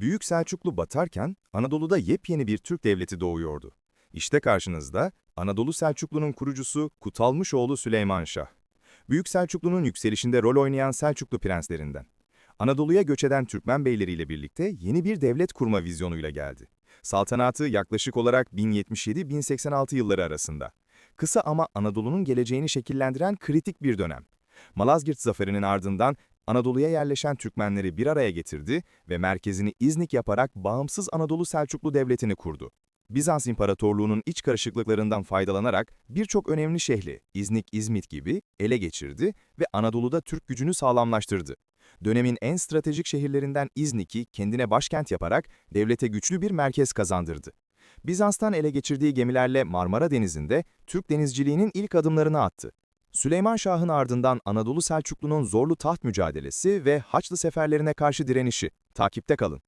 Büyük Selçuklu batarken Anadolu'da yepyeni bir Türk devleti doğuyordu. İşte karşınızda Anadolu Selçuklu'nun kurucusu Kutalmışoğlu Süleyman Şah. Büyük Selçuklu'nun yükselişinde rol oynayan Selçuklu prenslerinden. Anadolu'ya göç eden Türkmen beyleriyle birlikte yeni bir devlet kurma vizyonuyla geldi. Saltanatı yaklaşık olarak 1077-1086 yılları arasında. Kısa ama Anadolu'nun geleceğini şekillendiren kritik bir dönem. Malazgirt zaferinin ardından Anadolu'ya yerleşen Türkmenleri bir araya getirdi ve merkezini İznik yaparak bağımsız Anadolu Selçuklu Devleti'ni kurdu. Bizans İmparatorluğu'nun iç karışıklıklarından faydalanarak birçok önemli şehri İznik, İzmit gibi ele geçirdi ve Anadolu'da Türk gücünü sağlamlaştırdı. Dönemin en stratejik şehirlerinden İznik'i kendine başkent yaparak devlete güçlü bir merkez kazandırdı. Bizans'tan ele geçirdiği gemilerle Marmara Denizi'nde Türk denizciliğinin ilk adımlarını attı. Süleyman Şah'ın ardından Anadolu Selçuklu'nun zorlu taht mücadelesi ve Haçlı seferlerine karşı direnişi. Takipte kalın.